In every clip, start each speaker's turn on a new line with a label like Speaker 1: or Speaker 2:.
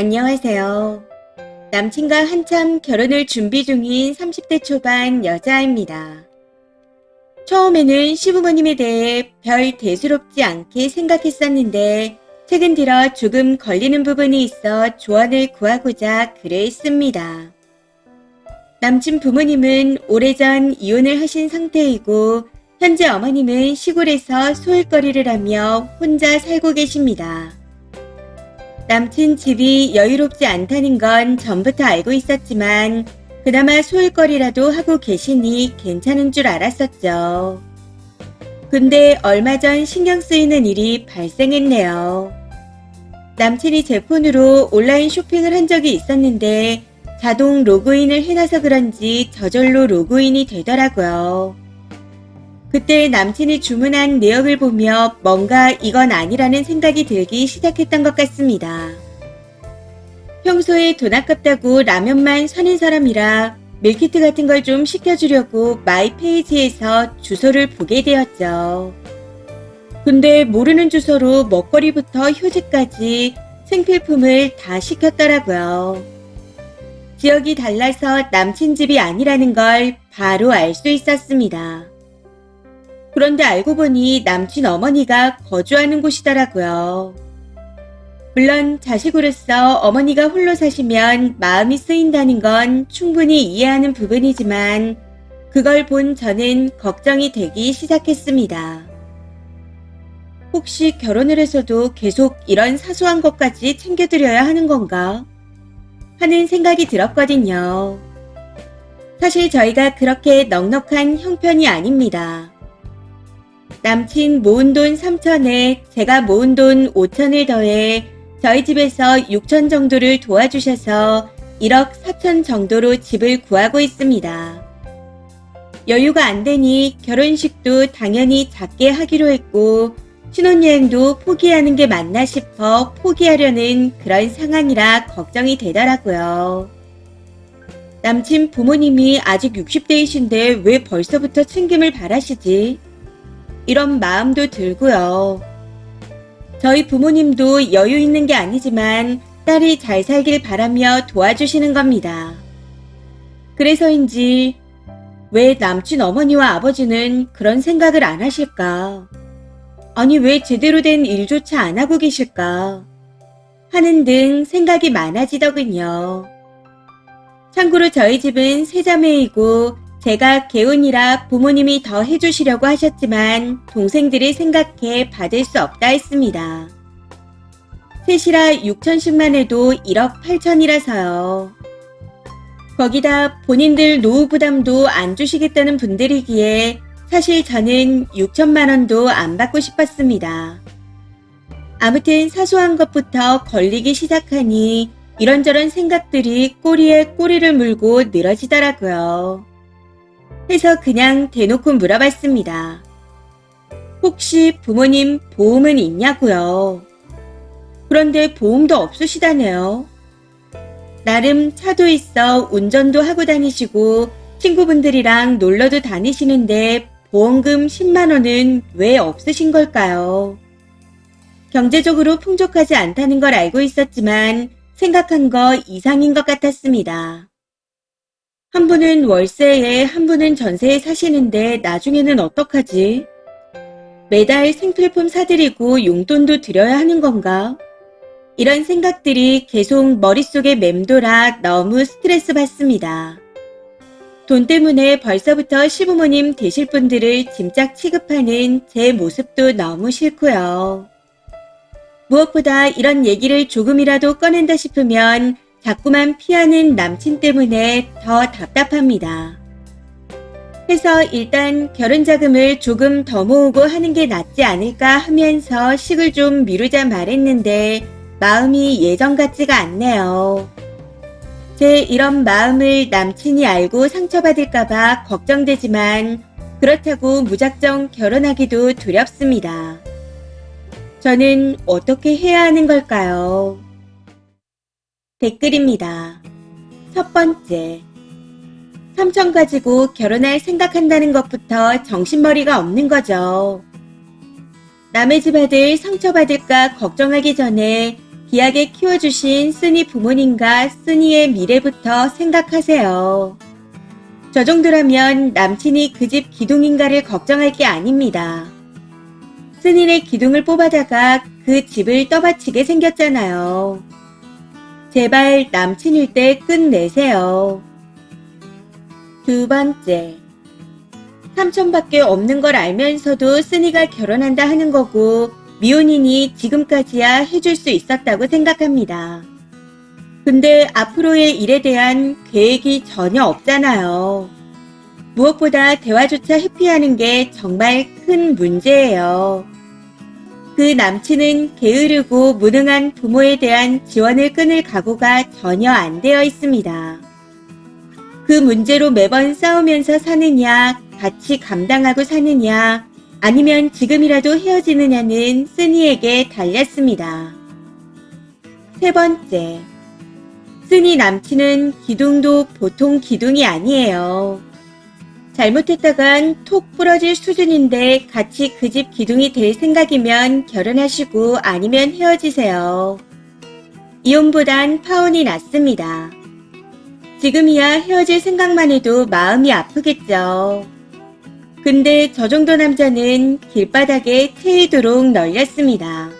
Speaker 1: 안녕하세요. 남친과 한참 결혼을 준비 중인 30대 초반 여자입니다. 처음에는 시부모님에 대해 별 대수롭지 않게 생각했었는데 최근 들어 조금 걸리는 부분이 있어 조언을 구하고자 글을 씁니다. 남친 부모님은 오래전 이혼을 하신 상태이고 현재 어머님은 시골에서 소일거리를 하며 혼자 살고 계십니다. 남친 집이 여유롭지 않다는 건 전부터 알고 있었지만 그나마 소일거리라도 하고 계시니 괜찮은 줄 알았었죠. 근데 얼마 전 신경 쓰이는 일이 발생했네요. 남친이 제 폰으로 온라인 쇼핑을 한 적이 있었는데 자동 로그인을 해놔서 그런지 저절로 로그인이 되더라고요. 그때 남친이 주문한 내역을 보며 뭔가 이건 아니라는 생각이 들기 시작했던 것 같습니다. 평소에 돈 아깝다고 라면만 사는 사람이라 밀키트 같은 걸 좀 시켜주려고 마이 페이지에서 주소를 보게 되었죠. 근데 모르는 주소로 먹거리부터 휴지까지 생필품을 다 시켰더라고요. 지역이 달라서 남친 집이 아니라는 걸 바로 알 수 있었습니다. 그런데 알고 보니 남친 어머니가 거주하는 곳이더라고요. 물론 자식으로서 어머니가 홀로 사시면 마음이 쓰인다는 건 충분히 이해하는 부분이지만 그걸 본 저는 걱정이 되기 시작했습니다. 혹시 결혼을 해서도 계속 이런 사소한 것까지 챙겨드려야 하는 건가? 하는 생각이 들었거든요. 사실 저희가 그렇게 넉넉한 형편이 아닙니다. 남친 모은 돈 3천에 제가 모은 돈 5천을 더해 저희 집에서 6천 정도를 도와주셔서 1억 4천 정도로 집을 구하고 있습니다. 여유가 안 되니 결혼식도 당연히 작게 하기로 했고 신혼여행도 포기하는 게 맞나 싶어 포기하려는 그런 상황이라 걱정이 되더라고요. 남친 부모님이 아직 60대이신데 왜 벌써부터 챙김을 바라시지? 이런 마음도 들고요. 저희 부모님도 여유 있는 게 아니지만 딸이 잘 살길 바라며 도와주시는 겁니다. 그래서인지 왜 남친 어머니와 아버지는 그런 생각을 안 하실까? 아니 왜 제대로 된 일조차 안 하고 계실까? 하는 등 생각이 많아지더군요. 참고로 저희 집은 세 자매이고 제가 개운이라 부모님이 더 해주시려고 하셨지만 동생들이 생각해 받을 수 없다 했습니다. 셋이라 6천씩만 해도 1억 8천이라서요. 거기다 본인들 노후 부담도 안 주시겠다는 분들이기에 사실 저는 6천만 원도 안 받고 싶었습니다. 아무튼 사소한 것부터 걸리기 시작하니 이런저런 생각들이 꼬리에 꼬리를 물고 늘어지더라고요. 해서 그냥 대놓고 물어봤습니다. 혹시 부모님 보험은 있냐고요? 그런데 보험도 없으시다네요. 나름 차도 있어 운전도 하고 다니시고 친구분들이랑 놀러도 다니시는데 보험금 10만원은 왜 없으신 걸까요? 경제적으로 풍족하지 않다는 걸 알고 있었지만 생각한 거 이상인 것 같았습니다. 한 분은 월세에 한 분은 전세에 사시는데 나중에는 어떡하지? 매달 생필품 사드리고 용돈도 드려야 하는 건가? 이런 생각들이 계속 머릿속에 맴돌아 너무 스트레스 받습니다. 돈 때문에 벌써부터 시부모님 되실 분들을 짐짝 취급하는 제 모습도 너무 싫고요. 무엇보다 이런 얘기를 조금이라도 꺼낸다 싶으면 자꾸만 피하는 남친 때문에 더 답답합니다. 해서 일단 결혼 자금을 조금 더 모으고 하는 게 낫지 않을까 하면서 식을 좀 미루자 말했는데 마음이 예전 같지가 않네요. 제 이런 마음을 남친이 알고 상처받을까봐 걱정되지만 그렇다고 무작정 결혼하기도 두렵습니다. 저는 어떻게 해야 하는 걸까요? 댓글입니다. 첫 번째. 삼천 가지고 결혼할 생각한다는 것부터 정신머리가 없는 거죠. 남의 집 아들 상처받을까 걱정하기 전에 귀하게 키워주신 쓰니 부모님과 쓰니의 미래부터 생각하세요. 저 정도라면 남친이 그 집 기둥인가를 걱정할 게 아닙니다. 쓰니네 기둥을 뽑아다가 그 집을 떠받치게 생겼잖아요. 제발 남친일 때 끝내세요. 두 번째. 삼촌밖에 없는 걸 알면서도 쓰니가 결혼한다 하는 거고 미혼이니 지금까지야 해줄 수 있었다고 생각합니다. 근데 앞으로의 일에 대한 계획이 전혀 없잖아요. 무엇보다 대화조차 회피하는 게 정말 큰 문제예요. 그 남친은 게으르고 무능한 부모에 대한 지원을 끊을 각오가 전혀 안 되어 있습니다. 그 문제로 매번 싸우면서 사느냐, 같이 감당하고 사느냐, 아니면 지금이라도 헤어지느냐는 쓰니에게 달렸습니다. 세 번째. 쓰니 남친은 기둥도 보통 기둥이 아니에요. 잘못했다간 톡 부러질 수준인데 같이 그 집 기둥이 될 생각이면 결혼하시고 아니면 헤어지세요. 이혼보단 파혼이 낫습니다. 지금이야 헤어질 생각만 해도 마음이 아프겠죠. 근데 저 정도 남자는 길바닥에 채이도록 널렸습니다.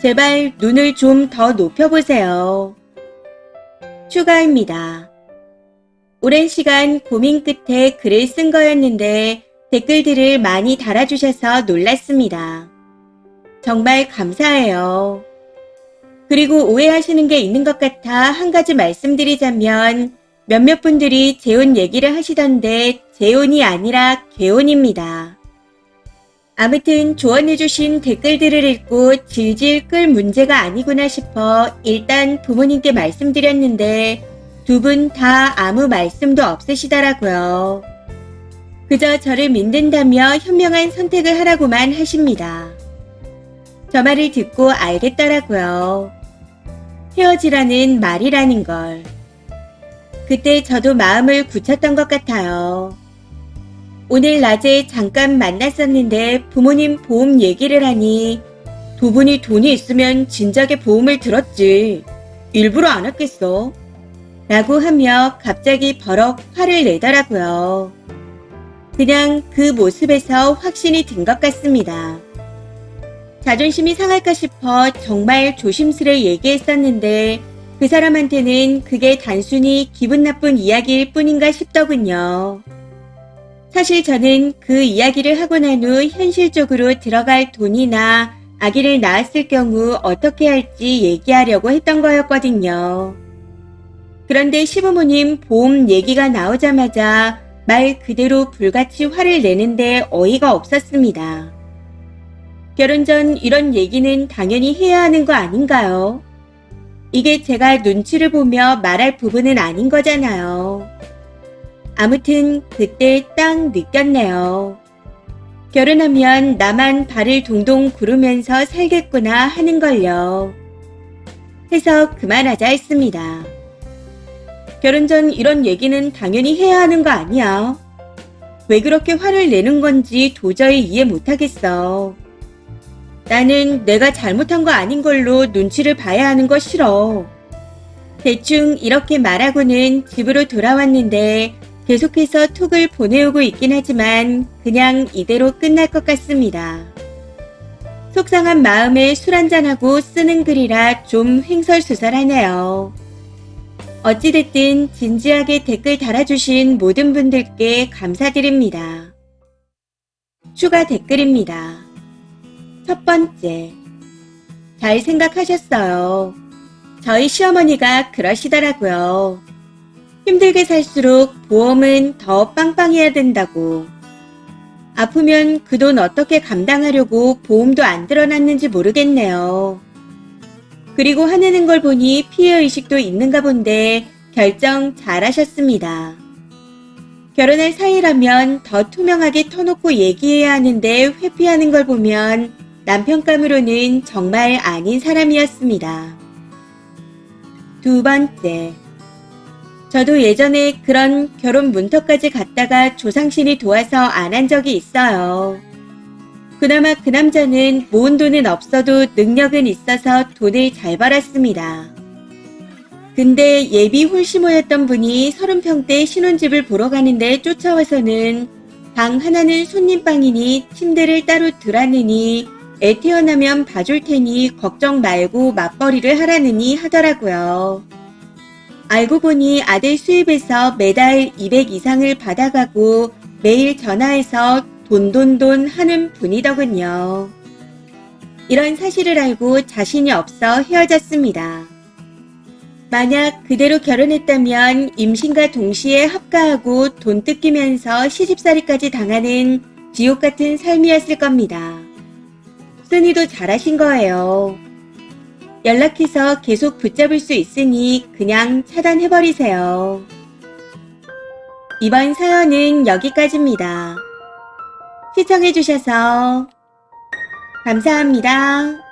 Speaker 1: 제발 눈을 좀 더 높여보세요. 추가입니다. 오랜 시간 고민 끝에 글을 쓴 거였는데 댓글들을 많이 달아주셔서 놀랐습니다. 정말 감사해요. 그리고 오해하시는 게 있는 것 같아 한 가지 말씀드리자면 몇몇 분들이 재혼 얘기를 하시던데 재혼이 아니라 개혼입니다. 아무튼 조언해주신 댓글들을 읽고 질질 끌 문제가 아니구나 싶어 일단 부모님께 말씀드렸는데 두 분 다 아무 말씀도 없으시더라고요. 그저 저를 믿는다며 현명한 선택을 하라고만 하십니다. 저 말을 듣고 알겠더라고요. 헤어지라는 말이라는 걸. 그때 저도 마음을 굳혔던 것 같아요. 오늘 낮에 잠깐 만났었는데 부모님 보험 얘기를 하니 두 분이 돈이 있으면 진작에 보험을 들었지. 일부러 안 했겠어. 라고 하며 갑자기 버럭 화를 내더라고요. 그냥 그 모습에서 확신이 든 것 같습니다. 자존심이 상할까 싶어 정말 조심스레 얘기했었는데 그 사람한테는 그게 단순히 기분 나쁜 이야기일 뿐인가 싶더군요. 사실 저는 그 이야기를 하고 난 후 현실적으로 들어갈 돈이나 아기를 낳았을 경우 어떻게 할지 얘기하려고 했던 거였거든요. 그런데 시부모님 보험 얘기가 나오자마자 말 그대로 불같이 화를 내는데 어이가 없었습니다. 결혼 전 이런 얘기는 당연히 해야 하는 거 아닌가요? 이게 제가 눈치를 보며 말할 부분은 아닌 거잖아요. 아무튼 그때 딱 느꼈네요. 결혼하면 나만 발을 동동 구르면서 살겠구나 하는 걸요. 해서 그만하자 했습니다. 결혼 전 이런 얘기는 당연히 해야 하는 거 아니야. 왜 그렇게 화를 내는 건지 도저히 이해 못하겠어. 나는 내가 잘못한 거 아닌 걸로 눈치를 봐야 하는 거 싫어. 대충 이렇게 말하고는 집으로 돌아왔는데 계속해서 톡을 보내오고 있긴 하지만 그냥 이대로 끝날 것 같습니다. 속상한 마음에 술 한잔하고 쓰는 글이라 좀 횡설수설하네요. 어찌됐든 진지하게 댓글 달아주신 모든 분들께 감사드립니다. 추가 댓글입니다. 첫 번째. 잘 생각하셨어요. 저희 시어머니가 그러시더라고요. 힘들게 살수록 보험은 더 빵빵해야 된다고. 아프면 그 돈 어떻게 감당하려고 보험도 안 들어놨는지 모르겠네요. 그리고 화내는 걸 보니 피해의식도 있는가 본데 결정 잘하셨습니다. 결혼할 사이라면 더 투명하게 터놓고 얘기해야 하는데 회피하는 걸 보면 남편감으로는 정말 아닌 사람이었습니다. 두 번째. 저도 예전에 그런 결혼 문턱까지 갔다가 조상신이 도와서 안 한 적이 있어요. 그나마 그 남자는 모은 돈은 없어도 능력은 있어서 돈을 잘 벌었습니다. 근데 예비 홀시모였던 분이 서른평대 신혼집을 보러 가는데 쫓아와서는 방 하나는 손님방이니 침대를 따로 들었느니 애 태어나면 봐줄 테니 걱정 말고 맞벌이를 하라느니 하더라고요. 알고 보니 아들 수입에서 매달 200 이상을 받아가고 매일 전화해서 돈돈돈 하는 분이더군요. 이런 사실을 알고 자신이 없어 헤어졌습니다. 만약 그대로 결혼했다면 임신과 동시에 합가하고 돈 뜯기면서 시집살이까지 당하는 지옥 같은 삶이었을 겁니다. 순이도 잘하신 거예요. 연락해서 계속 붙잡을 수 있으니 그냥 차단해버리세요. 이번 사연은 여기까지입니다. 시청해주셔서 감사합니다.